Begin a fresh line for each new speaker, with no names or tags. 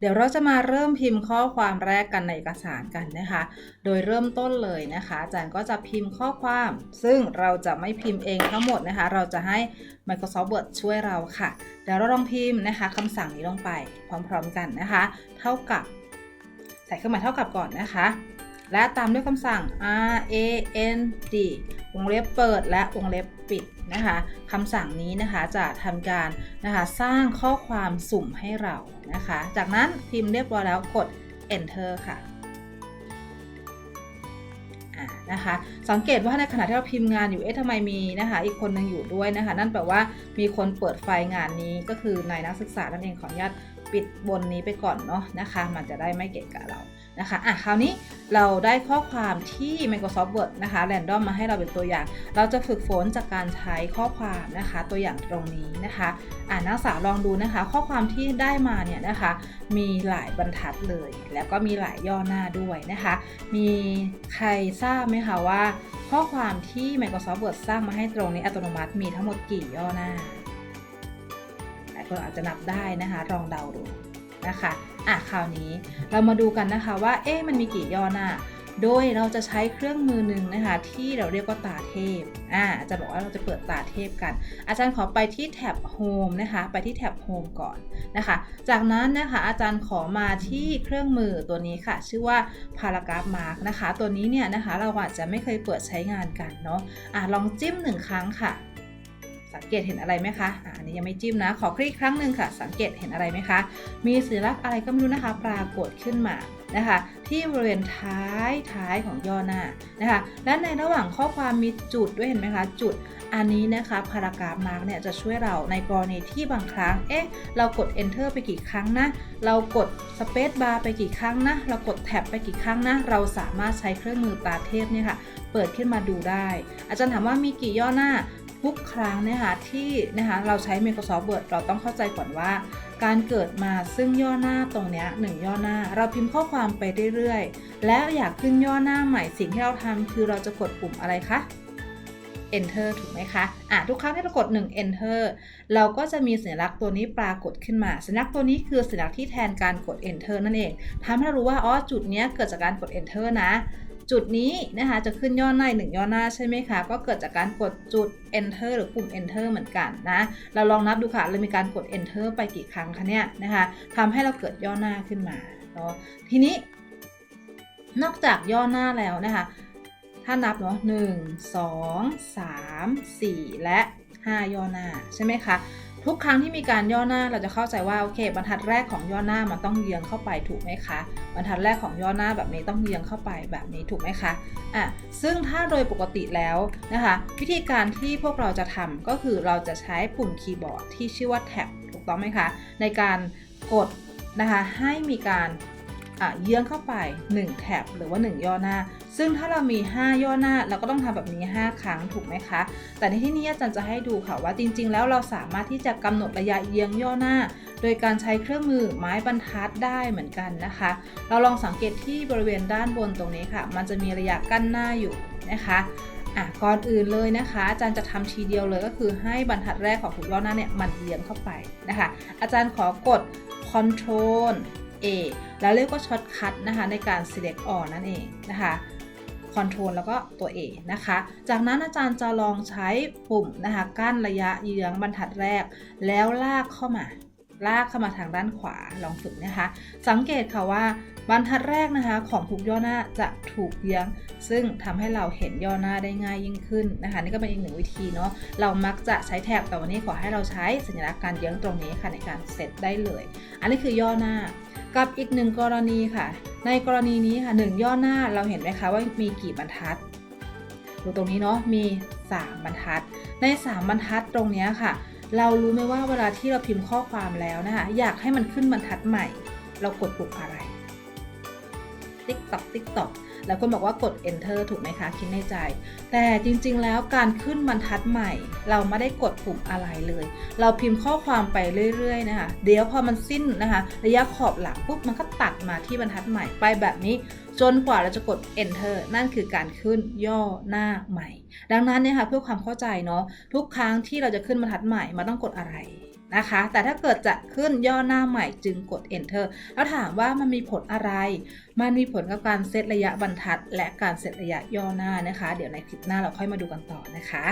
เดี๋ยวเราจะมาเริ่มพิมพ์ข้อความแรกกันในเอกสารกันนะคะ โดยเริ่มต้นเลยนะคะ อาจารย์ก็จะพิมพ์ข้อความ ซึ่งเราจะไม่พิมพ์เองทั้งหมดนะคะ เราจะให้ Microsoft Word ช่วยเราค่ะ เดี๋ยวเราลองพิมพ์นะคะคำสั่งนี้ลงไปพร้อมๆกันนะคะ เท่ากับ ใส่เครื่องหมายเท่ากับก่อนนะคะ และตามด้วยคำสั่ง R A N D วงเล็บเปิดและวงเล็บปิดนะคะคำสั่งนี้นะคะจะทำการนะคะสร้างข้อความสุ่มให้เรานะคะ จากนั้นพิมพ์เรียบร้อยแล้วกด enter ค่ะนะคะสังเกตว่าในขณะที่เราพิมพ์งานอยู่ เอ๊ะทำไมมีนะคะอีกคนหนึงอยู่ด้วยนะคะ นั่นแปลว่ามีคนเปิดไฟงานนี้ก็คือนายนักศึกษานั่นเองขออนุญาตปิดบนนี้ไปก่อนเนาะนะคะ มันจะได้ไม่เกะกะเรา นะคะอะคราวนี้เราได้ข้อความที่ Microsoft Word นะคะแรนดอมมาให้เราเป็นตัวอย่าง เราจะฝึกฝนจากการใช้ข้อความนะคะ ตัวอย่างตรงนี้นะคะอ่านักศึกษาลองดูนะคะ ข้อความที่ได้มาเนี่ยนะคะ มีหลายบรรทัดเลย แล้วก็มีหลายย่อหน้าด้วยนะคะ มีใครทราบไหมคะว่า ข้อความที่ Microsoft Word สร้างมาให้ตรงนี้อัตโนมัติมีทั้งหมดกี่ย่อหน้าหลายคนอาจจะนับได้นะคะลองเดาดูนะคะ อะคราวนี้เรามาดูกันนะคะว่าเอ๊ะมันมีกี่ย่อหน้า โดยเราจะใช้เครื่องมือหนึ่งนะคะ ที่เราเรียกว่าตาเทพอ่าอาจารย์บอกว่าเราจะเปิดตาเทพกัน อาจารย์ขอไปที่แท็บ Home นะคะ ไปที่แท็บ Home ก่อนนะคะ จากนั้นนะคะอาจารย์ขอมาที่เครื่องมือตัวนี้ค่ะ ชื่อว่า Paragraph Mark นะคะ ตัวนี้เนี่ยนะคะเราอาจจะไม่เคยเปิดใช้งานกันเนาะอะลองจิ้มหนึ่งครั้งค่ะ สังเกตเห็นอะไรไหมคะอันนี้ยังไม่จิ้มนะ ขอคลิกครั้งหนึ่งค่ะ สังเกตเห็นอะไรไหมคะ มีสัญลักษณ์อะไรก็ไม่รู้นะคะ ปรากฏขึ้นมานะคะ ที่บริเวณท้ายท้ายของย่อหน้านะคะ และในระหว่างข้อความมีจุดด้วยเห็นไหมคะ จุดอันนี้นะคะพารากราฟมาร์กเนี่ยจะช่วยเราในกรณีที่บางครั้ง เอ๊ะ เรากด enter ไปกี่ครั้งนะ เรากด space bar ไปกี่ครั้งนะ เรากดแท็บไปกี่ครั้งนะ เราสามารถใช้เครื่องมือตาเทพเนี่ยค่ะ เปิดขึ้นมาดูได้ อาจารย์ถามว่ามีกี่ย่อหน้า ทุกครั้งนะคะที่นะคะเราใช้ Microsoft Word เราต้องเข้าใจก่อนว่า การเกิดมาซึ่งย่อหน้าตรงเนี้ยหนึ่งย่อหน้า เราพิมพ์ข้อความไปเรื่อยๆ แล้วอยากขึ้นย่อหน้าใหม่สิ่งที่เราทำคือเราจะกดปุ่มอะไรคะ enter ถูกไหมคะ อะทุกครั้งที่เรากด 1 enter เราก็จะมีสัญลักษณ์ตัวนี้ปรากฏขึ้นมา สัญลักษณ์ตัวนี้คือสัญลักษณ์ที่แทนการกด enter นั่นเองทำให้เรารู้ว่า อ๋อ จุดเนี้ยเกิดจากการกด enter นะ จุดนี้นะคะจะขึ้นย่อหน้าหนึ่งย่อหน้าใช่ไหมคะ ก็เกิดจากการกดจุด enter หรือปุ่ม enter เหมือนกันนะ เราลองนับดูค่ะ เรามีการกด enter ไปกี่ครั้งคะเนี่ยนะคะทำให้เราเกิดย่อหน้าขึ้นมาเนาะ ทีนี้ นอกจากย่อหน้าแล้วนะคะ ถ้านับเนาะหนึ่งสองสามสี่และห้าย่อหน้าใช่ไหมคะ ทุกครั้งที่มีการย่อหน้าเราจะเข้าใจว่าโอเค บรรทัดแรกของย่อหน้ามันต้องเยื้องเข้าไปถูกไหมคะ บรรทัดแรกของย่อหน้าแบบนี้ต้องเยื้องเข้าไปแบบนี้ถูกไหมคะอะซึ่งถ้าโดยปกติแล้วนะคะ วิธีการที่พวกเราจะทำก็คือเราจะใช้ปุ่มคีย์บอร์ดที่ชื่อว่าแท็บถูกต้องไหมคะ ในการกดนะคะให้มีการ เยื้องเข้าไป 1แท็บหรือว่า 1 ย่อหน้า ซึ่งถ้าเรามี 5 ย่อหน้าเราก็ต้องทำแบบนี้ 5 ครั้งถูกไหมคะ แต่ในที่นี้อาจารย์จะให้ดูค่ะว่าจริง ๆ แล้วเราสามารถที่จะกำหนดระยะเยื้องย่อหน้า โดยการใช้เครื่องมือไม้บรรทัดได้เหมือนกันนะคะ เราลองสังเกตที่บริเวณด้านบนตรงนี้ค่ะ มันจะมีระยะกั้นหน้าอยู่นะคะอะก่อนอื่นเลยนะคะ อาจารย์จะทำทีเดียวเลยก็คือให้บรรทัดแรกของทุกย่อหน้าเนี่ยมันเยื้องเข้าไปนะคะ อาจารย์ขอกด Ctrl A แล้วเรียกว่าช็อตคัทนะคะในการ select all นั่นเองนะคะคอนโทรลแล้วก็ตัว A นะคะ จากนั้นอาจารย์จะลองใช้ปุ่มนะคะกั้นระยะเยื้องบรรทัดแรก แล้วลากเข้ามา ลากเข้ามาทางด้านขวาลองฝึกนะคะ สังเกตค่ะว่าบรรทัดแรกนะคะของทุกย่อหน้าจะถูกเยื้อง ซึ่งทำให้เราเห็นย่อหน้าได้ง่ายยิ่งขึ้นนะคะนี่ก็เป็นอีกหนึ่งวิธีเนาะเรามักจะใช้แท็บแต่วันนี้ขอให้เราใช้สัญลักษณ์การเยื้องตรงนี้ค่ะในการเซตได้เลย อันนี้คือย่อหน้า กับอีกหนึ่งกรณีค่ะ ในกรณีนี้ค่ะหนึ่งย่อหน้าเราเห็นไหมคะว่ามีกี่บรรทัดดูตรงนี้เนาะมี 3 บรรทัด ใน 3 บรรทัดตรงนี้ค่ะ เรารู้ไหมว่าเวลาที่เราพิมพ์ข้อความแล้วนะคะอยากให้มันขึ้นบรรทัดใหม่ เรากดปุ่มอะไร ติ๊กตอกติ๊กตอกแล้วคนบอกว่ากด enter ถูกไหมคะ คิดในใจ แต่จริงๆ แล้วการขึ้นบรรทัดใหม่ เราไม่ได้กดปุ่มอะไรเลย เราพิมพ์ข้อความไปเรื่อยๆ นะคะ เดี๋ยวพอมันสิ้นนะคะ ระยะขอบหลังปุ๊บ มันก็ตัดมาที่บรรทัดใหม่ไปแบบนี้ จนกว่าเราจะกด enter นั่นคือการขึ้นย่อหน้าใหม่ ดังนั้นเนี่ยค่ะเพื่อความเข้าใจเนาะทุกครั้งที่เราจะขึ้นบรรทัดใหม่มันต้องกดอะไร นะคะ แต่ถ้าเกิดจะขึ้นย่อหน้าใหม่จึงกด enter แล้วถามว่ามันมีผลอะไร มันมีผลกับการเซตระยะบรรทัด และการเซตระยะย่อหน้านะคะ เดี๋ยวในคลิปหน้าเราค่อยมาดูกันต่อนะคะ